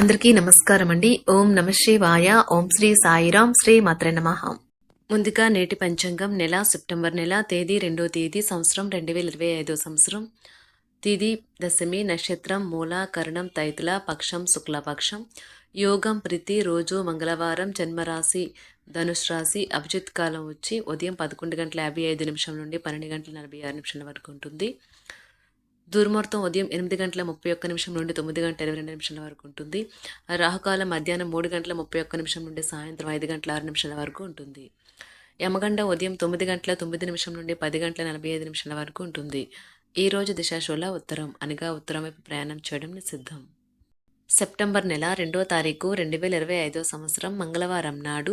అందరికీ నమస్కారం అండి. ఓం నమ శివాయ. ఓం శ్రీ సాయిరాం. శ్రీ మాత్ర నమ. ముందుగా నేటి పంచాంగం నెల సెప్టెంబర్ నెల తేదీ రెండో తేదీ సంవత్సరం రెండు వేల ఇరవై ఐదో సంవత్సరం. తిది దశమి నక్షత్రం మూల కరణం తైతుల పక్షం శుక్లపక్షం. యోగం ప్రీతి రోజు మంగళవారం జన్మరాశి ధనుష్ రాశి అభిజిత్ కాలం వచ్చి ఉదయం పదకొండు గంటల యాభై ఐదు నిమిషం నుండి పన్నెండు గంటల నలభై ఆరు నిమిషాల వరకు ఉంటుంది. దుర్ముహూర్తం ఉదయం ఎనిమిది గంటల ముప్పై ఒక్క నిమిషం నుండి తొమ్మిది గంటల ఇరవై రెండు నిమిషాల వరకు ఉంటుంది. రాహుకాలం మధ్యాహ్నం మూడు గంటల ముప్పై ఒక్క నిమిషం నుండి సాయంత్రం ఐదు గంటల ఆరు నిమిషాల వరకు ఉంటుంది. యమగండ ఉదయం తొమ్మిది గంటల తొమ్మిది నిమిషం నుండి పది గంటల నలభై ఐదు నిమిషాల వరకు ఉంటుంది. ఈ రోజు దిశాశోళ ఉత్తరం అనగా ఉత్తరం వైపు ప్రయాణం చేయడం నిషిద్ధం. సెప్టెంబర్ నెల రెండో తారీఖు రెండు వేల ఇరవై ఐదో సంవత్సరం మంగళవారం నాడు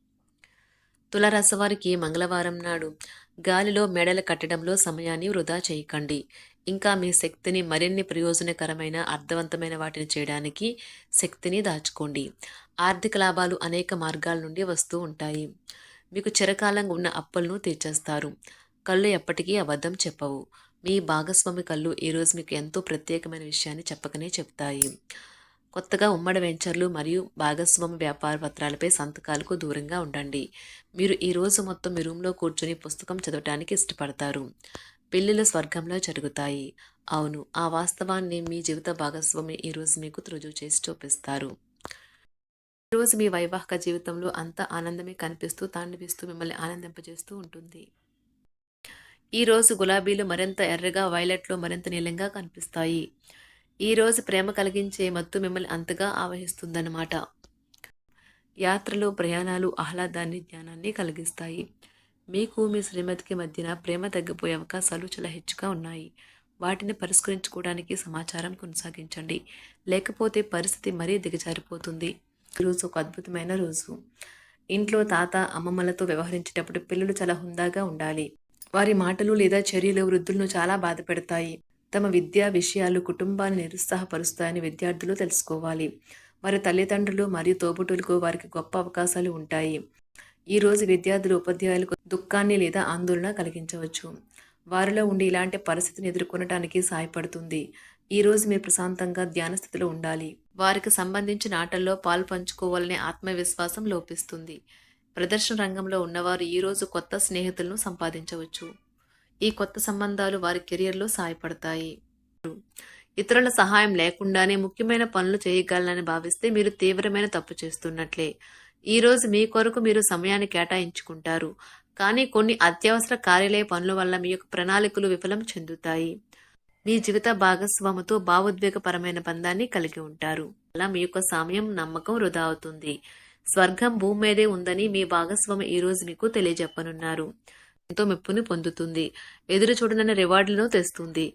తులరాశివారికి మంగళవారం నాడు గాలిలో మెడలు కట్టడంలో సమయాన్ని వృధా చేయకండి. ఇంకా మీ శక్తిని మరిన్ని ప్రయోజనకరమైన అర్థవంతమైన వాటిని చేయడానికి శక్తిని దాచుకోండి. ఆర్థిక లాభాలు అనేక మార్గాల నుండి వస్తూ ఉంటాయి. మీకు చిరకాలంగా ఉన్న అప్పులను తీర్చేస్తారు. కళ్ళు ఎప్పటికీ అబద్ధం చెప్పవు. మీ భాగస్వామి కళ్ళు ఈరోజు మీకు ఎంతో ప్రత్యేకమైన విషయాన్ని చెప్పకనే చెప్తాయి. కొత్తగా ఉమ్మడి వెంచర్లు మరియు భాగస్వామి వ్యాపార పత్రాలపై సంతకాలకు దూరంగా ఉండండి. మీరు ఈ రోజు మొత్తం మీ రూమ్లో కూర్చొని పుస్తకం చదవటానికి ఇష్టపడతారు. పెళ్ళిళ్ళు స్వర్గంలో జరుగుతాయి. అవును ఆ వాస్తవాన్ని మీ జీవిత భాగస్వామి ఈరోజు మీకు రుజువు చేసి చూపిస్తారు. ఈరోజు మీ వైవాహిక జీవితంలో అంత ఆనందమే కనిపిస్తూ తాండవిస్తూ మిమ్మల్ని ఆనందింపజేస్తూ ఉంటుంది. ఈరోజు గులాబీలు మరింత ఎర్రగా వైలెట్లు మరింత నీలంగా కనిపిస్తాయి. ఈరోజు ప్రేమ కలిగించే మత్తు మిమ్మల్ని అంతగా ఆవహిస్తుందన్నమాట. యాత్రలు ప్రయాణాలు ఆహ్లాదాన్ని జ్ఞానాన్ని కలిగిస్తాయి. మీకు మీ శ్రీమతికి మధ్యన ప్రేమ తగ్గిపోయే అవకాశాలు చాలా హెచ్చుగా ఉన్నాయి. వాటిని పరిష్కరించుకోవడానికి సమాచారం కొనసాగించండి. లేకపోతే పరిస్థితి మరీ దిగజారిపోతుంది. ఈరోజు ఒక అద్భుతమైన రోజు. ఇంట్లో తాత అమ్మమ్మలతో వ్యవహరించేటప్పుడు పిల్లలు చాలా హుందాగా ఉండాలి. వారి మాటలు లేదా చర్యలు వృద్ధులను చాలా బాధ పెడతాయి. తమ విద్యా విషయాలు కుటుంబాన్ని నిరుత్సాహపరుస్తాయని విద్యార్థులు తెలుసుకోవాలి. వారి తల్లిదండ్రులు మరియు తోబుటులకు వారికి గొప్ప అవకాశాలు ఉంటాయి. ఈరోజు విద్యార్థులు ఉపాధ్యాయులకు దుఃఖాన్ని లేదా ఆందోళన కలిగించవచ్చు. వారిలో ఉండి ఇలాంటి పరిస్థితిని ఎదుర్కొనడానికి సహాయపడుతుంది. ఈరోజు మీరు ప్రశాంతంగా ధ్యాన స్థితిలో ఉండాలి. వారికి సంబంధించిన ఆటల్లో పాలు పంచుకోవాలనే ఆత్మవిశ్వాసం లోపిస్తుంది. ప్రదర్శన రంగంలో ఉన్నవారు ఈరోజు కొత్త స్నేహితులను సంపాదించవచ్చు. ఈ కొత్త సంబంధాలు వారి కెరియర్లో సహాయపడతాయి ఇతరుల సహాయం లేకుండానే ముఖ్యమైన పనులు చేయగలనని భావిస్తే మీరు తీవ్రమైన తప్పు చేస్తున్నట్లే. ఈ రోజు మీ కొరకు మీరు సమయాన్ని కేటాయించుకుంటారు. కానీ కొన్ని అత్యవసర కార్యాలయ పనుల వల్ల మీ యొక్క ప్రణాళికలు విఫలం చెందుతాయి. మీ జీవిత భాగస్వామితో భావోద్వేగపరమైన బంధాన్ని కలిగి ఉంటారు. అలా మీ యొక్క సమయం నమ్మకం వృధా అవుతుంది. స్వర్గం భూమి మీదే ఉందని మీ భాగస్వామి ఈ రోజు మీకు తెలియజెప్పనున్నారు. ఎంతో మెప్పుని పొందుతుంది. ఎదురు చూడనన్న రివార్డులను తెస్తుంది.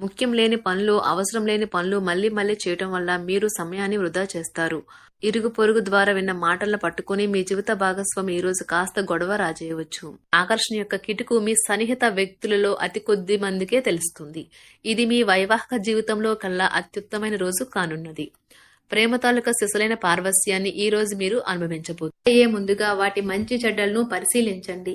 ముఖ్యం లేని పనులు అవసరం లేని పనులు మళ్ళీ మళ్ళీ చేయటం వల్ల మీరు సమయాన్ని వృధా చేస్తారు. ఇరుగు పొరుగు ద్వారా విన్న మాటలను పట్టుకుని మీ జీవిత భాగస్వామి ఈ రోజు కాస్త గొడవ రాజేయవచ్చు. ఆకర్షణ యొక్క కిటుకు మీ సన్నిహిత వ్యక్తులలో అతి కొద్ది మందికే తెలుస్తుంది. ఇది మీ వైవాహిక జీవితంలో కల్లా అత్యుత్తమైన రోజు కానున్నది. ప్రేమ తాలూకా సిసలైన పార్వస్యాన్ని ఈ రోజు మీరు అనుభవించబోతున్నారు ముందుగా వాటి మంచి చెడ్డలను పరిశీలించండి.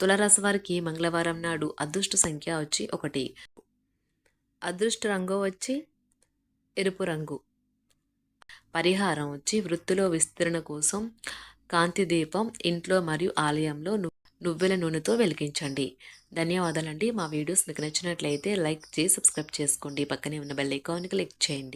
తులరాశి వారికి మంగళవారం నాడు అదృష్ట సంఖ్య వచ్చి ఒకటి. అదృష్ట రంగు వచ్చి ఎరుపు రంగు. పరిహారం వచ్చి వృత్తిలో విస్తరణ కోసం కాంతి దీపం ఇంట్లో మరియు ఆలయంలో నువ్వుల నూనెతో వెలిగించండి. ధన్యవాదాలండి. మా వీడియోస్ మీకు నచ్చినట్లయితే లైక్ చేసి సబ్స్క్రైబ్ చేసుకోండి. పక్కనే ఉన్న బెల్ ఐకాన్ క్లిక్ చేయండి.